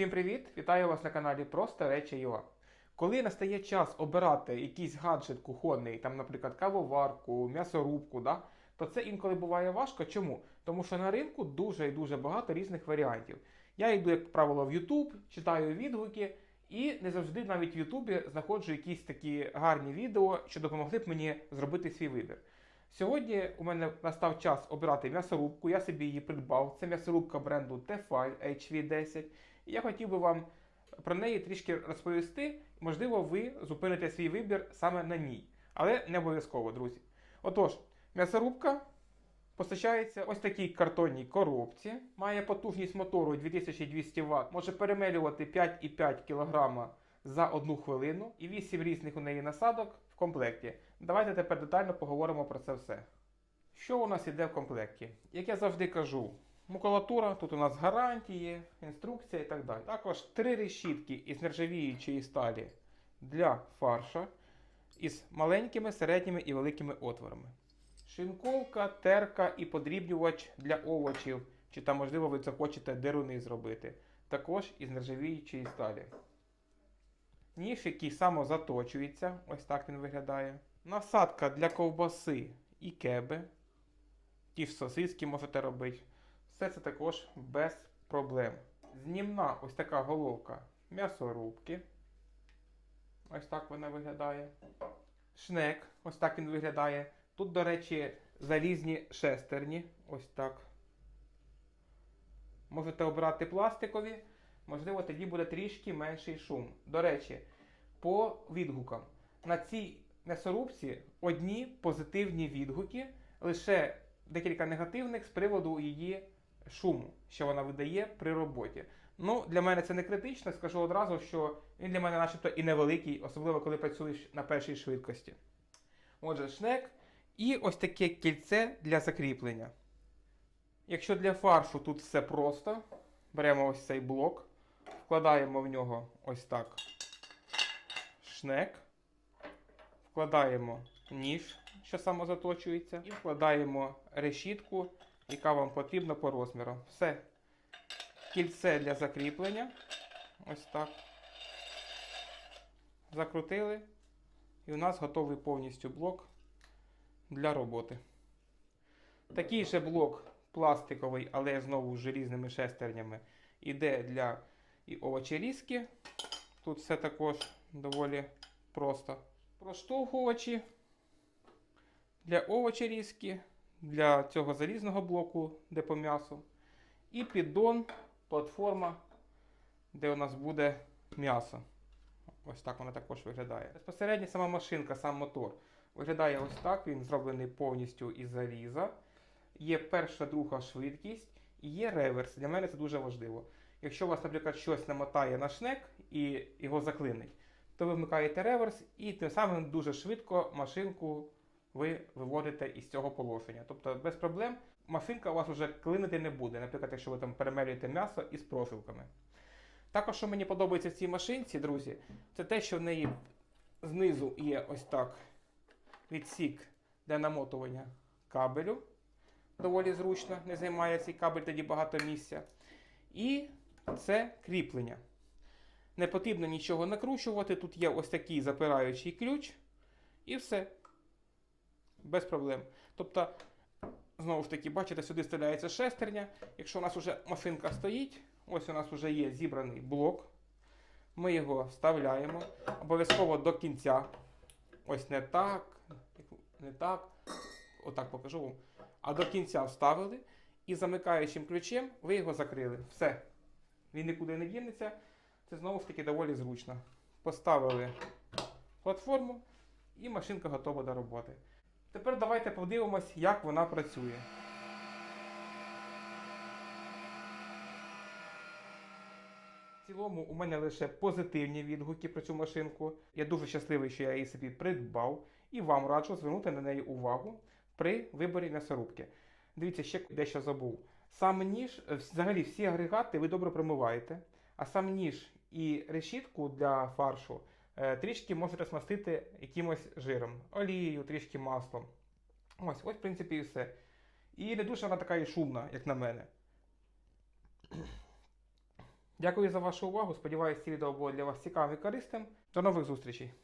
Всім привіт! Вітаю вас на каналі Просто Речі ЮА. Коли настає час обирати якийсь гаджет кухонний, там, наприклад, кавоварку, м'ясорубку, да, то це інколи буває важко. Чому? Тому що на ринку дуже і дуже багато різних варіантів. Я йду, як правило, в YouTube, читаю відгуки, і не завжди навіть в Ютубі знаходжу якісь такі гарні відео, що допомогли б мені зробити свій вибір. Сьогодні у мене настав час обирати м'ясорубку, я собі її придбав. Це м'ясорубка бренду Tefal HV10. І я хотів би вам про неї трішки розповісти. Можливо, ви зупините свій вибір саме на ній. Але не обов'язково, друзі. Отож, м'ясорубка постачається ось такій картонній коробці. Має потужність мотору 2200 Вт, може перемелювати 5,5 кг за одну хвилину і 8 різних у неї насадок в комплекті. Давайте тепер детально поговоримо про це все. Що у нас іде в комплекті? Як я завжди кажу, макулатура, тут у нас гарантії, інструкція і так далі. Також три решітки із нержавіючої сталі для фарша із маленькими, середніми і великими отворами. Шинковка, терка і подрібнювач для овочів, чи там, можливо, ви захочете деруни зробити. Також із нержавіючої сталі. Ніж, який самозаточується, ось так він виглядає. Насадка для ковбаси і кеби. Ті ж сосиски можете робити. Все це також без проблем. Знімна ось така головка м'ясорубки. Ось так вона виглядає. Шнек, ось так він виглядає. Тут, до речі, залізні шестерні. Ось так. Можете обрати пластикові, можливо, тоді буде трішки менший шум. До речі, по відгукам. На цій м'ясорубці одні позитивні відгуки, лише декілька негативних з приводу її шуму, що вона видає при роботі. Ну, для мене це не критично, скажу одразу, що він для мене начебто і невеликий, особливо коли працюєш на першій швидкості. Отже, шнек і ось таке кільце для закріплення. Якщо для фаршу тут все просто, беремо ось цей блок, вкладаємо в нього ось так шнек, вкладаємо ніж, що самозаточується, і вкладаємо решітку, яка вам потрібна по розміру. Все. Кільце для закріплення. Ось так. Закрутили. І у нас готовий повністю блок для роботи. Такий же блок пластиковий, але знову з різними шестернями, іде для і овочерізки. Тут все також доволі просто. Проштовхувачі для овочерізки, для цього залізного блоку, де по м'ясу. І піддон, платформа, де у нас буде м'ясо. Ось так вона також виглядає. Безпосередньо сама машинка, сам мотор. Виглядає ось так, він зроблений повністю із заліза. Є перша, друга швидкість і є реверс. Для мене це дуже важливо. Якщо у вас, наприклад, щось намотає на шнек і його заклинить, то ви вмикаєте реверс і тим самим дуже швидко машинку ви виводите із цього положення. Тобто без проблем машинка у вас вже клинити не буде, наприклад, якщо ви там перемелюєте м'ясо із профілками. Також, що мені подобається в цій машинці, друзі, це те, що в неї знизу є ось так відсік для намотування кабелю. Доволі зручно, не займає цей кабель тоді багато місця. І це кріплення. Не потрібно нічого накручувати. Тут є ось такий запираючий ключ. І все. Без проблем. Тобто, знову ж таки, бачите, сюди вставляється шестерня. Якщо у нас вже машинка стоїть, ось у нас вже є зібраний блок. Ми його вставляємо. Обов'язково до кінця. Ось не так, не так. Отак покажу вам. А до кінця вставили і замикаючим ключем ви його закрили. Все. Він нікуди не дінеться. Це знову ж таки доволі зручно. Поставили платформу і машинка готова до роботи. Тепер давайте подивимось, як вона працює. В цілому у мене лише позитивні відгуки про цю машинку. Я дуже щасливий, що я її собі придбав, і вам раджу звернути на неї увагу при виборі м'ясорубки. Дивіться, ще дещо забув. Сам ніж, е, взагалі всі агрегати ви добре промиваєте, а сам ніж і решітку для фаршу трішки можете смастити якимось жиром, олією, трішки маслом. Ось, ось, в принципі, і все. І не дуже вона така і шумна, як на мене. Дякую за вашу увагу. Сподіваюсь, це відео було для вас цікавим і корисним. До нових зустрічей!